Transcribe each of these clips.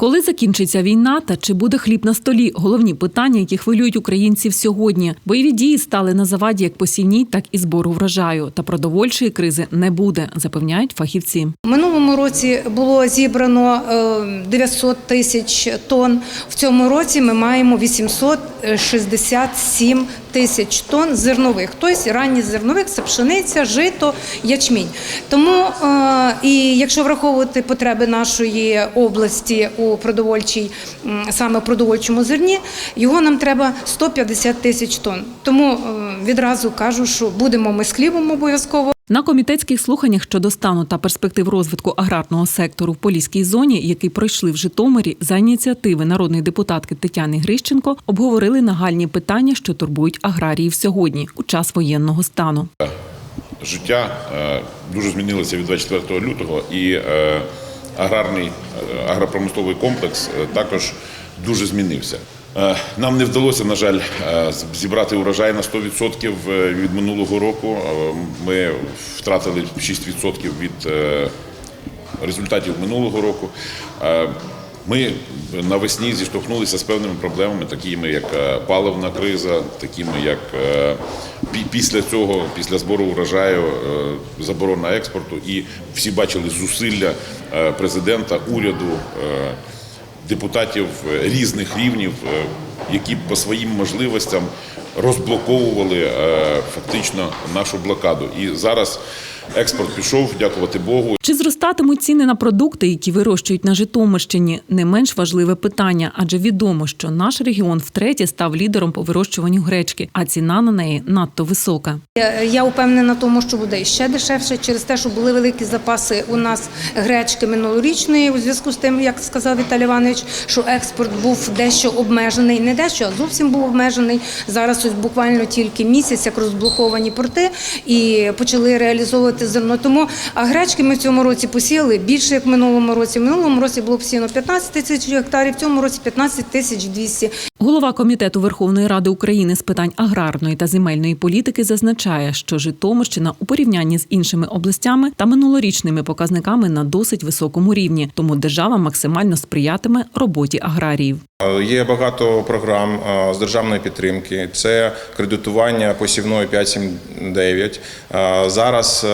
Коли закінчиться війна та чи буде хліб на столі? Головні питання, які хвилюють українців сьогодні. Бойові дії стали на заваді як посівній, так і збору врожаю. Та продовольчої кризи не буде, запевняють фахівці. Минулому році було зібрано е, 900 тисяч тонн. В цьому році ми маємо 867 тисяч тонн зернових. Тобто ранні зернових це пшениця, жито, ячмінь. Тому е, і якщо враховувати потреби нашої області у продовольчій, саме продовольчому зерні, його нам треба 150 тисяч тонн. Тому е, відразу кажу, що будемо ми з хлібом обов'язково. На комітетських слуханнях щодо стану та перспектив розвитку аграрного сектору в Поліській зоні, які пройшли в Житомирі за ініціативи народної депутатки Тетяни Грищенко, обговорили нагальні питання, що турбують аграріїв сьогодні у час воєнного стану. життя е, дуже змінилося від 24 лютого, і е, аграрний е, агропромисловий комплекс також дуже змінився. Е, Нам не вдалося, на жаль, е, зібрати урожай на 100% від минулого року. Е, Ми втратили 6% від е, результатів минулого року. Е, Ми навесні зіштовхнулися з певними проблемами, такими як е, паливна криза, такими як е, після цього, після збору урожаю, е, заборона експорту. І всі бачили зусилля е, президента, уряду, е, депутатів е, різних рівнів, е, які по своїм можливостям розблоковували е, фактично нашу блокаду. І зараз експорт пішов, дякувати Богу. Чи зростатимуть ціни на продукти, які вирощують на Житомирщині, не менш важливе питання, адже відомо, що наш регіон втретє став лідером по вирощуванню гречки, а ціна на неї надто висока. Я- Я впевнена тому, що буде ще дешевше через те, що були великі запаси у нас гречки минулорічної, у зв'язку з тим, як сказав Віталій Іванович, що експорт був дещо обмежений, не дещо, а зовсім був обмежений. Зараз ось буквально тільки місяць, як розблоковані порти, і почали реалізовувати зерно. Тому гречки ми в цьому році посіяли більше, як в минулому році. В минулому році було посіяно 15 тисяч гектарів, в цьому році 15 тисяч 200. Голова комітету Верховної Ради України з питань аграрної та земельної політики зазначає, що Житомирщина у порівнянні з іншими областями та минулорічними показниками на досить високому рівні, тому держава максимально сприятиме роботі аграріїв. Е, Є багато програм е, з державної підтримки. Це кредитування посівної 579. Е, Зараз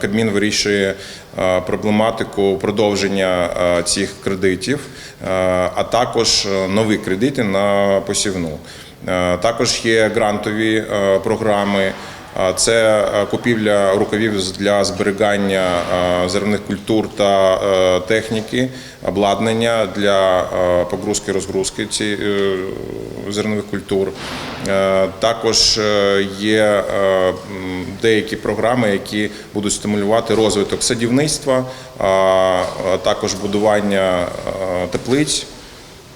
Кабмін вирішує е, проблематику продовження е, цих кредитів, е, а також е, нові кредити на посівну. Е, Також є грантові е, програми. Це е, купівля рукавів для зберігання е, зерних культур та е, техніки, обладнання для е, погрузки розгрузки ці е, зернових культур. Е, Також е, є е, деякі програми, які будуть стимулювати розвиток садівництва, також будування теплиць,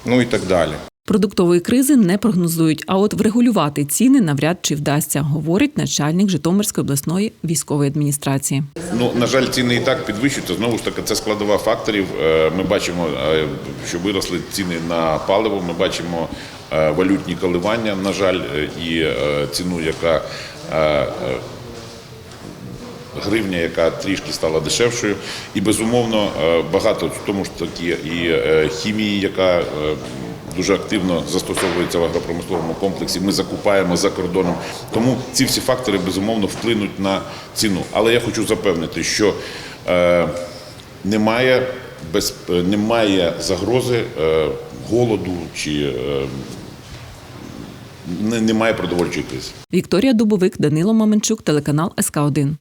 ну і так далі. Продуктової кризи не прогнозують, а от врегулювати ціни навряд чи вдасться, говорить начальник Житомирської обласної військової адміністрації. Ну, на жаль, ціни і так підвищуються. Знову ж таки, це складова факторів. Е, Ми бачимо, е, що виросли ціни на паливо. Ми бачимо е, валютні коливання, на жаль, і ціну, яка гривня, яка трішки стала дешевшою. І безумовно е, багато в тому ж таки і е, хімії, яка е, дуже активно застосовується в агропромисловому комплексі. Ми закупаємо за кордоном. Тому ці всі фактори безумовно вплинуть на ціну. Але я хочу запевнити, що немає без немає загрози голоду чи немає продовольчої кризи. Вікторія Дубовик, Данило Маменчук, телеканал СК 1